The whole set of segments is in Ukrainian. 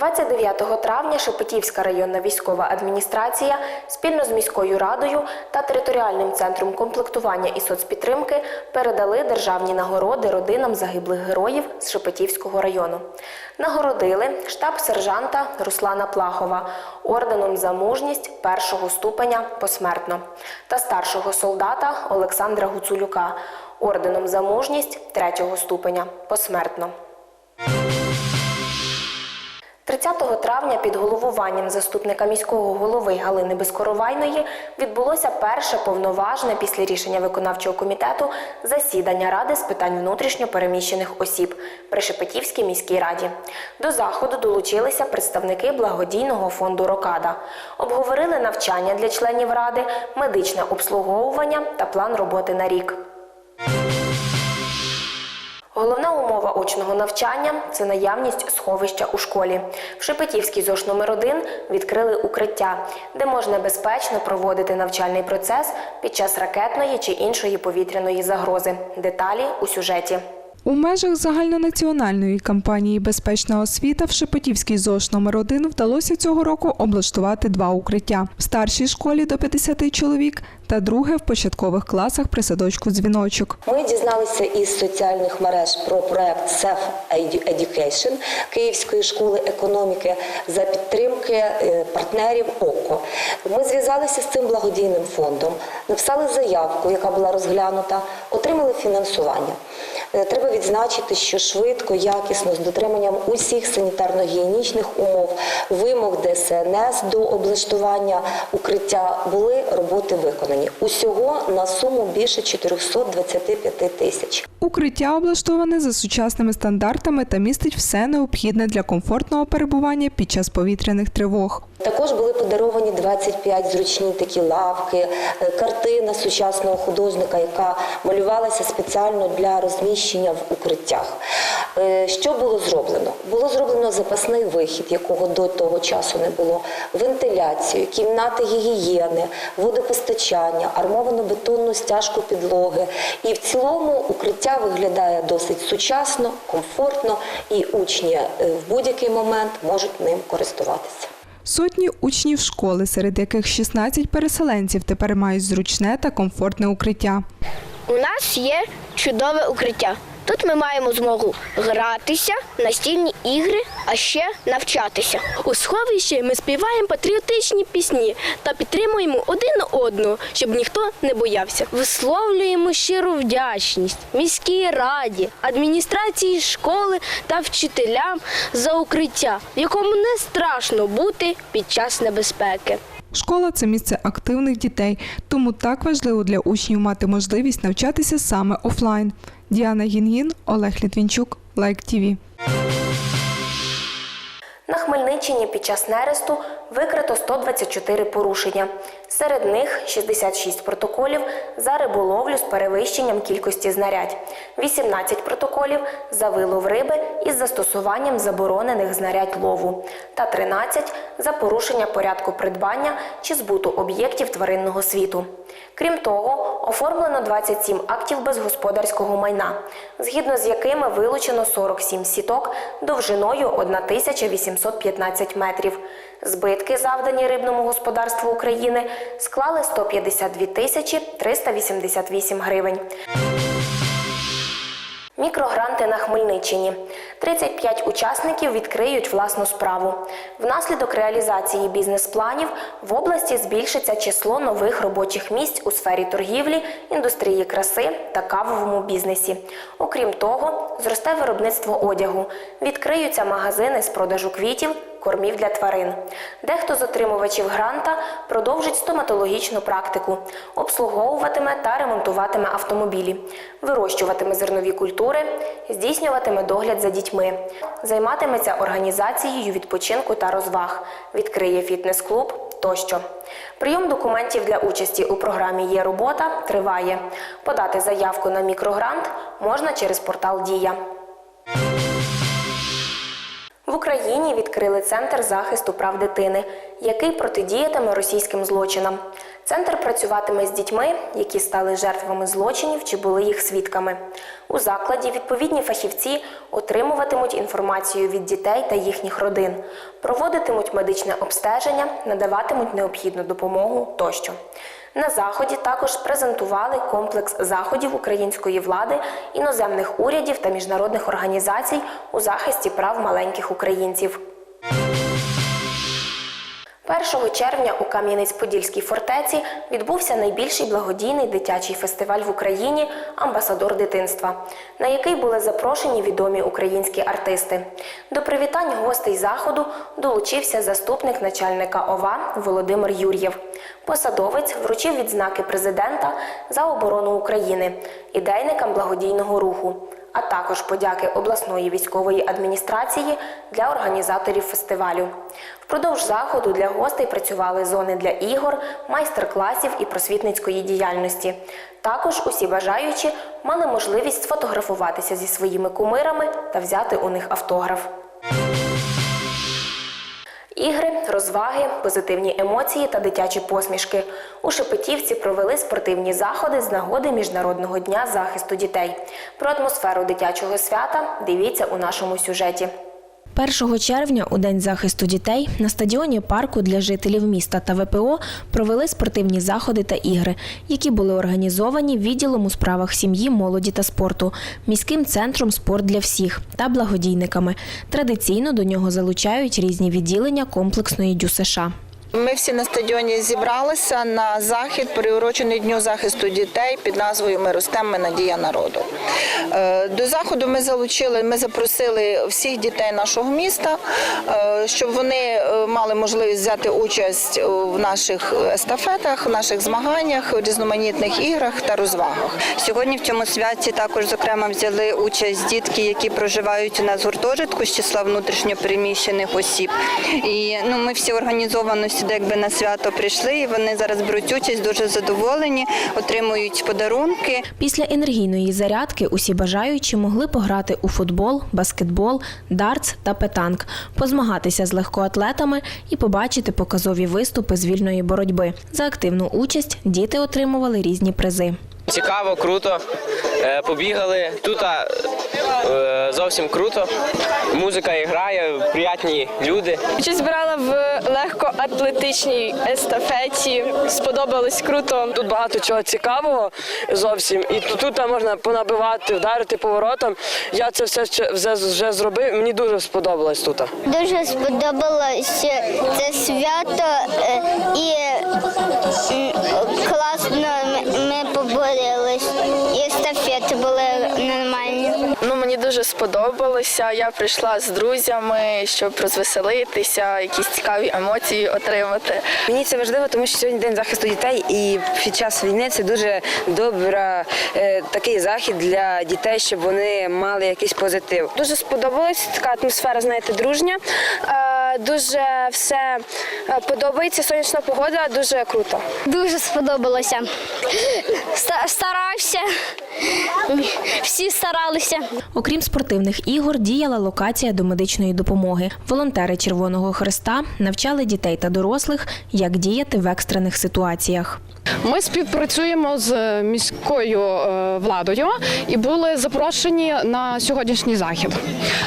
29 травня Шепетівська районна військова адміністрація спільно з міською радою та територіальним центром комплектування і соцпідтримки передали державні нагороди родинам загиблих героїв з Шепетівського району. Нагородили штаб сержанта Руслана Плахова орденом за мужність першого ступеня посмертно та старшого солдата Олександра Гуцулюка орденом за мужність третього ступеня посмертно. 30 травня під головуванням заступника міського голови Галини Безкоровайної відбулося перше повноважне після рішення виконавчого комітету засідання Ради з питань внутрішньо переміщених осіб при Шепетівській міській раді. До заходу долучилися представники благодійного фонду Рокада. Обговорили навчання для членів ради, медичне обслуговування та план роботи на рік. Головна умова очного навчання це наявність сховища у школі. В Шепетівській ЗОШ номер 1 відкрили укриття, де можна безпечно проводити навчальний процес під час ракетної чи іншої повітряної загрози. Деталі у сюжеті. У межах загальнонаціональної кампанії Безпечна освіта в Шепетівській ЗОШ номер 1 вдалося цього року облаштувати два укриття в старшій школі до 50 чоловік та друге в початкових класах при садочку дзвіночок. Ми дізналися із соціальних мереж про проект Self Education Київської школи економіки за підтримки е, партнерів ОКО. Ми зв'язалися з цим благодійним фондом, написали заявку, яка була розглянута, отримали фінансування. Е, Треба відзначити, що швидко, якісно, з дотриманням усіх санітарно-гігієнічних умов, вимог ДСНС до облаштування укриття були роботи виконані. Усього на суму більше 425 тисяч. Укриття облаштоване за сучасними стандартами та містить все необхідне для комфортного перебування під час повітряних тривог. Також були подаровані 25 зручні такі лавки, е, картина сучасного художника, яка малювалася спеціально для розміщення в укриттях. Е, Що було зроблено? Було зроблено запасний вихід, якого до того часу не було, вентиляцію, кімнати гігієни, водопостачання, армовану бетонну стяжку підлоги. І в цілому укриття виглядає досить сучасно, комфортно, і учні е, в будь-який момент можуть ним користуватися. Сотні учнів школи, серед яких 16 переселенців тепер мають зручне та комфортне укриття. У нас є чудове укриття. Тут ми маємо змогу гратися, настільні ігри, а ще навчатися. У сховищі ми співаємо патріотичні пісні та підтримуємо один одного, щоб ніхто не боявся. Висловлюємо щиру вдячність міській раді, адміністрації школи та вчителям за укриття, в якому не страшно бути під час небезпеки. Школа це місце активних дітей, тому так важливо для учнів мати можливість навчатися саме офлайн. Діана Гінгін, Олег Літвінчук, Лайк ТІВІ. На Хмельниччині під час нересту викрито 124 порушення. Серед них 66 протоколів за риболовлю з перевищенням кількості знарядь, 18 протоколів за вилов риби із застосуванням заборонених знарядь лову та 13 за порушення порядку придбання чи збуту об'єктів тваринного світу. Крім того, оформлено 27 актів безгосподарського майна, згідно з якими вилучено 47 сіток довжиною 1815 метрів. Збитки, завдані рибному господарству України, склали 152 тисячі 388 гривень. Мікрогранти на Хмельниччині. 35 учасників відкриють власну справу. Внаслідок реалізації бізнес-планів в області збільшиться число нових робочих місць у сфері торгівлі, індустрії краси та кавовому бізнесі. Окрім того, зросте виробництво одягу, відкриються магазини з продажу квітів, кормів для тварин. Дехто з отримувачів гранта продовжить стоматологічну практику, обслуговуватиме та ремонтуватиме автомобілі, вирощуватиме зернові культури, здійснюватиме догляд за дітьми, займатиметься організацією відпочинку та розваг, відкриє фітнес-клуб тощо. Прийом документів для участі у програмі Є робота триває. Подати заявку на мікрогрант можна через портал Дія. В Україні відкрили Центр захисту прав дитини, який протидіятиме російським злочинам. Центр працюватиме з дітьми, які стали жертвами злочинів чи були їх свідками. У закладі відповідні фахівці отримуватимуть інформацію від дітей та їхніх родин, проводитимуть медичне обстеження, надаватимуть необхідну допомогу тощо. На заході також презентували комплекс заходів української влади, іноземних урядів та міжнародних організацій у захисті прав маленьких українців. 1 червня у Кам'янець-Подільській фортеці відбувся найбільший благодійний дитячий фестиваль в Україні Амбасадор дитинства, на який були запрошені відомі українські артисти. До привітань гостей заходу долучився заступник начальника ОВА Володимир Юр'єв. Посадовець вручив відзнаки президента за оборону України, ідейникам благодійного руху а також подяки обласної військової адміністрації для організаторів фестивалю. Впродовж заходу для гостей працювали зони для ігор, майстер-класів і просвітницької діяльності. Також усі бажаючі мали можливість сфотографуватися зі своїми кумирами та взяти у них автограф. Ігри, розваги, позитивні емоції та дитячі посмішки. У Шепетівці провели спортивні заходи з нагоди Міжнародного дня захисту дітей. Про атмосферу дитячого свята дивіться у нашому сюжеті. 1 червня, у День захисту дітей, на стадіоні парку для жителів міста та ВПО провели спортивні заходи та ігри, які були організовані відділом у справах сім'ї, молоді та спорту, міським центром спорт для всіх та благодійниками. Традиційно до нього залучають різні відділення комплексної ДЮСШ. Ми всі на стадіоні зібралися на захід, приурочений Дню захисту дітей під назвою Ми ростемо, ми надія народу. Е, До заходу ми залучили, ми запросили всіх дітей нашого міста, е, щоб вони е, мали можливість взяти участь в наших естафетах, в наших змаганнях, різноманітних іграх та розвагах. Сьогодні в цьому святі також зокрема взяли участь дітки, які проживають у нас гуртожитку з числа внутрішньопереміщених осіб. І ну ми всі організовано сюди, якби на свято прийшли. і Вони зараз беруть участь, дуже задоволені, отримують подарунки. Після енергійної зарядки усі бажаючі могли пограти у футбол, баскетбол, дартс та петанк, позмагатися з легкоатлетами і побачити показові виступи з вільної боротьби. За активну участь діти отримували різні призи. Цікаво, круто. Е, Побігали. Тут е, зовсім круто. Музика грає, приятні люди. Участь брала в легкоатлетичній естафеті. Сподобалось круто. Тут багато чого цікавого зовсім. І тут, тут можна понабивати, вдарити поворотом. Я це все вже, вже зробив. Мені дуже сподобалось тут. Дуже сподобалося це свято е, і класно сподобалося. Я прийшла з друзями, щоб розвеселитися, якісь цікаві емоції отримати. Мені це важливо, тому що сьогодні день захисту дітей, і під час війни це дуже добра е, такий захід для дітей, щоб вони мали якийсь позитив. Дуже сподобалась така атмосфера, знаєте, дружня. Е, Дуже все е, подобається. Сонячна погода, дуже круто. Дуже сподобалося. Старався. Всі старалися. Окрім спортивних ігор, діяла локація до медичної допомоги. Волонтери Червоного Христа навчали дітей та дорослих, як діяти в екстрених ситуаціях. Ми співпрацюємо з міською е, владою і були запрошені на сьогоднішній захід.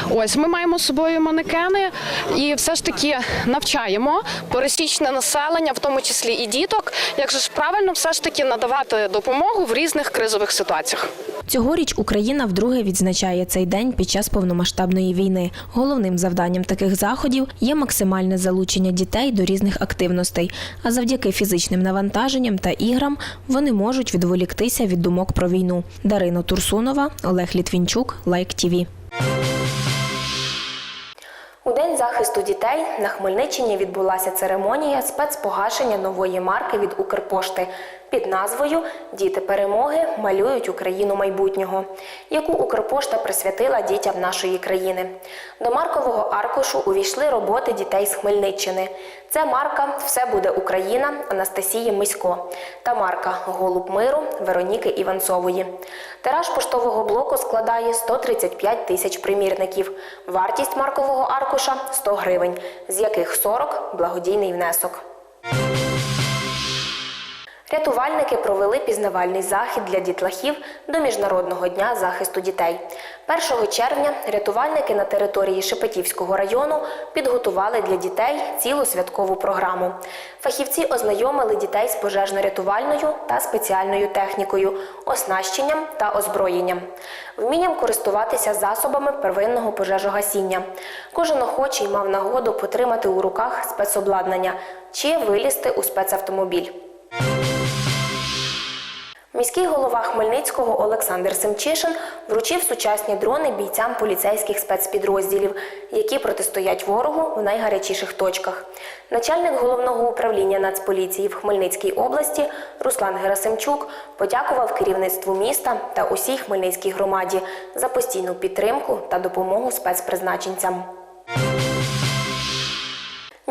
Ось ми маємо з собою манекени і все ж таки навчаємо пересічне населення, в тому числі і діток, як же ж правильно все ж таки надавати допомогу в різних кризових ситуаціях. Цьогоріч Україна вдруге відзначає цей день під час повномасштабної війни. Головним завданням таких заходів є максимальне залучення дітей до різних активностей, а завдяки фізичним навантаженням та іграм вони можуть відволіктися від думок про війну. Дарина Турсунова, Олег Літвінчук, Лайк ТІВІ. У День захисту дітей на Хмельниччині відбулася церемонія спецпогашення нової марки від Укрпошти. Під назвою Діти перемоги малюють Україну майбутнього, яку Укрпошта присвятила дітям нашої країни. До маркового аркушу увійшли роботи дітей з Хмельниччини. Це марка Все буде Україна Анастасії Мисько та марка Голуб миру Вероніки Іванцової. Тираж поштового блоку складає 135 тисяч примірників. Вартість маркового аркуша 100 гривень, з яких 40 – благодійний внесок. Рятувальники провели пізнавальний захід для дітлахів до Міжнародного дня захисту дітей. 1 червня рятувальники на території Шепетівського району підготували для дітей цілу святкову програму. Фахівці ознайомили дітей з пожежно-рятувальною та спеціальною технікою, оснащенням та озброєнням, вмінням користуватися засобами первинного пожежогасіння. Кожен охочий мав нагоду потримати у руках спецобладнання чи вилізти у спецавтомобіль. Міський голова Хмельницького Олександр Семчишин вручив сучасні дрони бійцям поліцейських спецпідрозділів, які протистоять ворогу в найгарячіших точках. Начальник головного управління Нацполіції в Хмельницькій області Руслан Герасимчук подякував керівництву міста та усій Хмельницькій громаді за постійну підтримку та допомогу спецпризначенцям.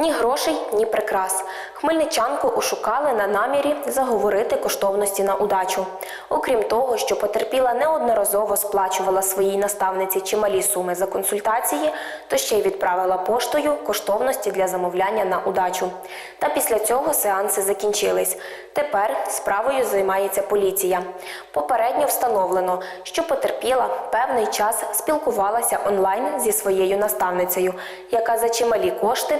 Ні грошей, ні прикрас. Хмельничанку ошукали на намірі заговорити коштовності на удачу. Окрім того, що потерпіла неодноразово сплачувала своїй наставниці чималі суми за консультації, то ще й відправила поштою коштовності для замовляння на удачу. Та після цього сеанси закінчились. Тепер справою займається поліція. Попередньо встановлено, що потерпіла певний час спілкувалася онлайн зі своєю наставницею, яка за чималі кошти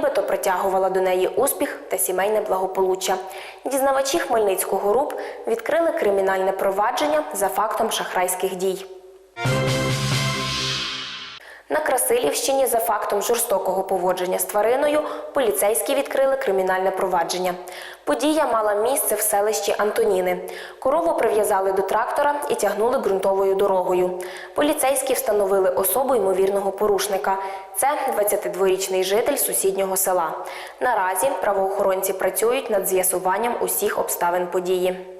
нібито притягувала до неї успіх та сімейне благополуччя. Дізнавачі Хмельницького РУП відкрили кримінальне провадження за фактом шахрайських дій. На Красилівщині за фактом жорстокого поводження з твариною поліцейські відкрили кримінальне провадження. Подія мала місце в селищі Антоніни. Корову прив'язали до трактора і тягнули ґрунтовою дорогою. Поліцейські встановили особу ймовірного порушника. Це 22-річний житель сусіднього села. Наразі правоохоронці працюють над з'ясуванням усіх обставин події.